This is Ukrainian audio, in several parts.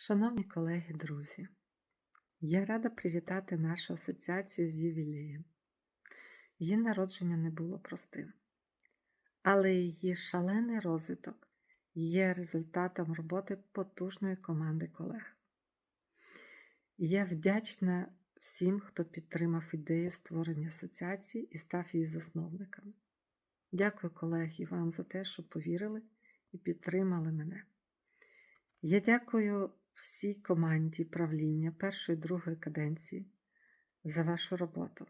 Шановні колеги, друзі, я рада привітати нашу асоціацію з ювілеєм. Її народження не було простим, але її шалений розвиток є результатом роботи потужної команди колег. Я вдячна всім, хто підтримав ідею створення асоціації і став її засновниками. Дякую, колеги, вам за те, що повірили і підтримали мене. Я дякую всій команді правління першої другої каденції за вашу роботу,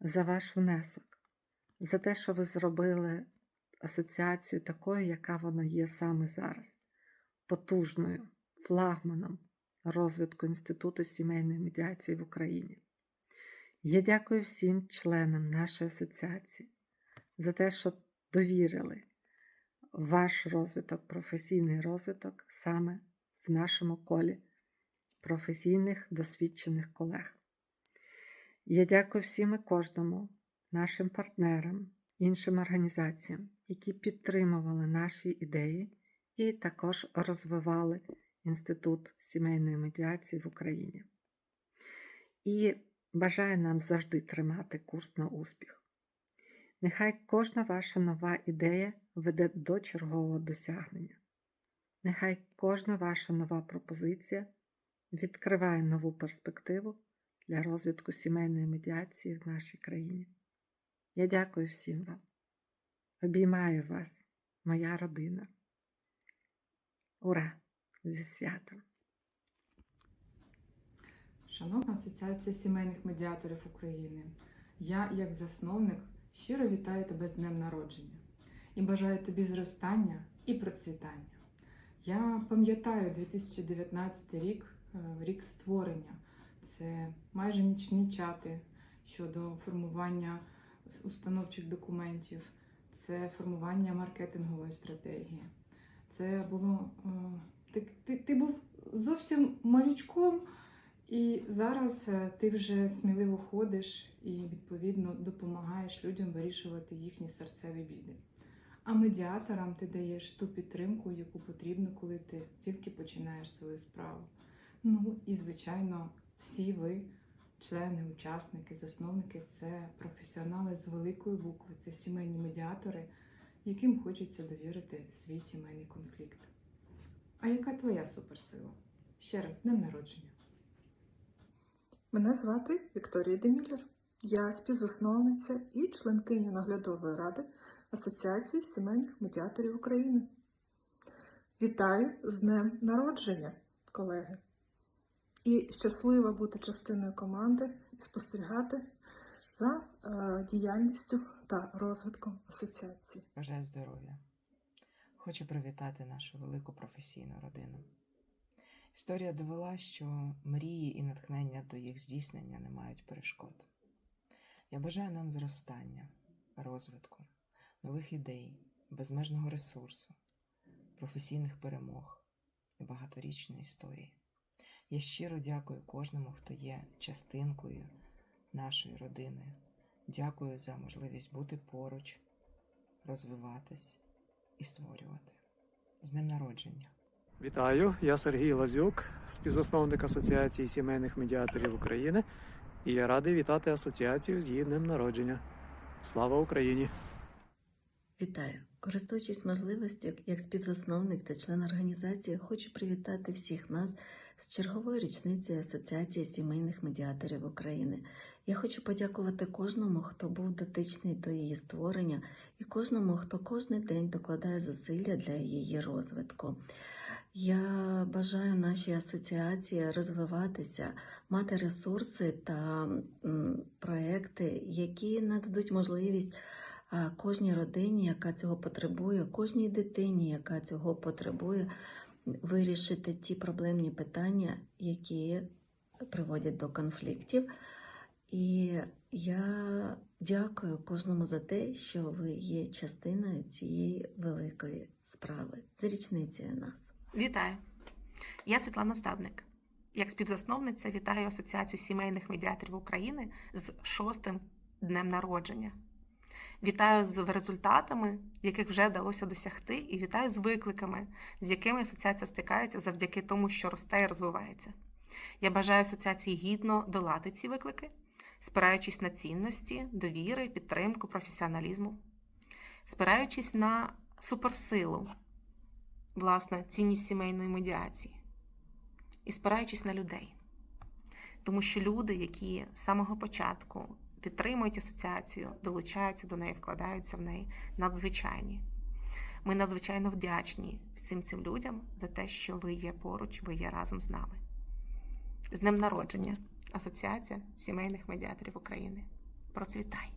за ваш внесок, за те, що ви зробили асоціацію такою, яка вона є саме зараз, потужною, флагманом розвитку Інституту сімейної медіації в Україні. Я дякую всім членам нашої асоціації за те, що довірили ваш розвиток, професійний розвиток саме в нашому колі професійних досвідчених колег. Я дякую всім і кожному, нашим партнерам, іншим організаціям, які підтримували наші ідеї і також розвивали Інститут сімейної медіації в Україні. І бажаю нам завжди тримати курс на успіх. Нехай кожна ваша нова ідея веде до чергового досягнення. Нехай кожна ваша нова пропозиція відкриває нову перспективу для розвитку сімейної медіації в нашій країні. Я дякую всім вам. Обіймаю вас, моя родина. Ура! Зі святом! Шановна Асоціація сімейних медіаторів України, я, як засновник, щиро вітаю тебе з днем народження і бажаю тобі зростання і процвітання. Я пам'ятаю 2019 рік, е, рік створення. Це майже нічні чати щодо формування установчих документів, це формування маркетингової стратегії. Це було е, ти, ти, ти був зовсім малючком, і зараз е, ти вже сміливо ходиш і відповідно допомагаєш людям вирішувати їхні серцеві біди. А медіаторам ти даєш ту підтримку, яку потрібно, коли ти тільки починаєш свою справу. Ну і, звичайно, всі ви, члени, учасники, засновники, це професіонали з великої букви, це сімейні медіатори, яким хочеться довірити свій сімейний конфлікт. А яка твоя суперсила? Ще раз, з днем народження. Мене звати Вікторія Деміллер. Я співзасновниця і членкиня наглядової ради Асоціації сімейних медіаторів України. Вітаю з днем народження, колеги! І щаслива бути частиною команди і спостерігати за е, діяльністю та розвитком асоціації. Бажаю здоров'я. Хочу привітати нашу велику професійну родину. Історія довела, що мрії і натхнення до їх здійснення не мають перешкод. Я бажаю нам зростання, розвитку, нових ідей, безмежного ресурсу, професійних перемог і багаторічної історії. Я щиро дякую кожному, хто є частинкою нашої родини. Дякую за можливість бути поруч, розвиватись і створювати. З днем народження! Вітаю, я Сергій Лазюк, співзасновник Асоціації сімейних медіаторів України, і я радий вітати асоціацію з її днем народження. Слава Україні! Вітаю! Користуючись можливістю, як співзасновник та член організації, хочу привітати всіх нас з чергової річниці Асоціації сімейних медіаторів України. Я хочу подякувати кожному, хто був дотичний до її створення, і кожному, хто кожен день докладає зусилля для її розвитку. Я бажаю нашій асоціації розвиватися, мати ресурси та проекти, які нададуть можливість кожній родині, яка цього потребує, кожній дитині, яка цього потребує, вирішити ті проблемні питання, які приводять до конфліктів. І я дякую кожному за те, що ви є частиною цієї великої справи з річницею нас. Вітаю! Я Світлана Стадник. Як співзасновниця вітаю Асоціацію сімейних медіаторів України з шостим днем народження. Вітаю з результатами, яких вже вдалося досягти, і вітаю з викликами, з якими асоціація стикається завдяки тому, що росте і розвивається. Я бажаю асоціації гідно долати ці виклики, спираючись на цінності, довіри, підтримку, професіоналізму, спираючись на суперсилу, власне, цінність сімейної медіації, і спираючись на людей. Тому що люди, які з самого початку підтримують асоціацію, долучаються до неї, вкладаються в неї, надзвичайні. Ми надзвичайно вдячні всім цим людям за те, що ви є поруч, ви є разом з нами. З днем народження Асоціація сімейних медіаторів України. Процвітай!